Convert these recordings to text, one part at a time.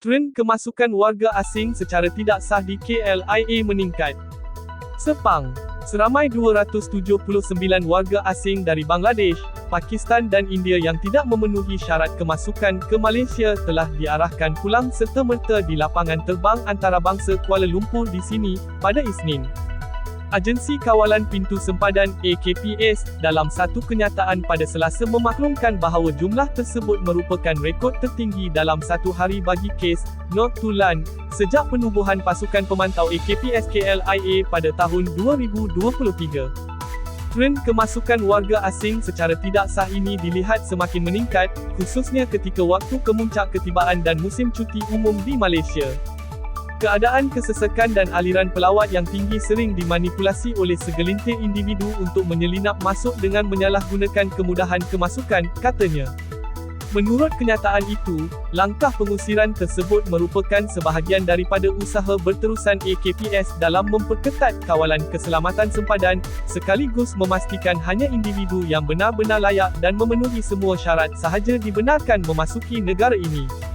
Trend kemasukan warga asing secara tidak sah di KLIA meningkat. Sepang, seramai 279 warga asing dari Bangladesh, Pakistan dan India yang tidak memenuhi syarat kemasukan ke Malaysia telah diarahkan pulang serta-merta di lapangan terbang antarabangsa Kuala Lumpur di sini, pada Isnin. Agensi Kawalan Pintu Sempadan AKPS dalam satu kenyataan pada Selasa memaklumkan bahawa jumlah tersebut merupakan rekod tertinggi dalam satu hari bagi kes Not Tulan sejak penubuhan pasukan pemantau AKPS KLIA pada tahun 2023. Trend kemasukan warga asing secara tidak sah ini dilihat semakin meningkat, khususnya ketika waktu kemuncak ketibaan dan musim cuti umum di Malaysia. Keadaan kesesakan dan aliran pelawat yang tinggi sering dimanipulasi oleh segelintir individu untuk menyelinap masuk dengan menyalahgunakan kemudahan kemasukan, katanya. Menurut kenyataan itu, langkah pengusiran tersebut merupakan sebahagian daripada usaha berterusan AKPS dalam memperketat kawalan keselamatan sempadan, sekaligus memastikan hanya individu yang benar-benar layak dan memenuhi semua syarat sahaja dibenarkan memasuki negara ini.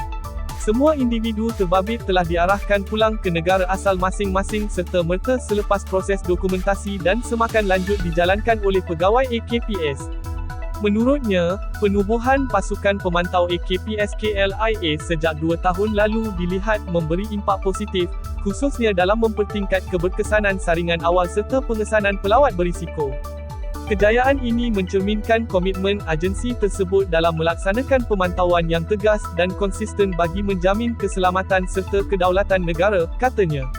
Semua individu terbabit telah diarahkan pulang ke negara asal masing-masing serta merta selepas proses dokumentasi dan semakan lanjut dijalankan oleh pegawai AKPS. Menurutnya, penubuhan pasukan pemantau AKPS KLIA sejak dua tahun lalu dilihat memberi impak positif, khususnya dalam mempertingkat keberkesanan saringan awal serta pengesanan pelawat berisiko. Kejayaan ini mencerminkan komitmen agensi tersebut dalam melaksanakan pemantauan yang tegas dan konsisten bagi menjamin keselamatan serta kedaulatan negara, katanya.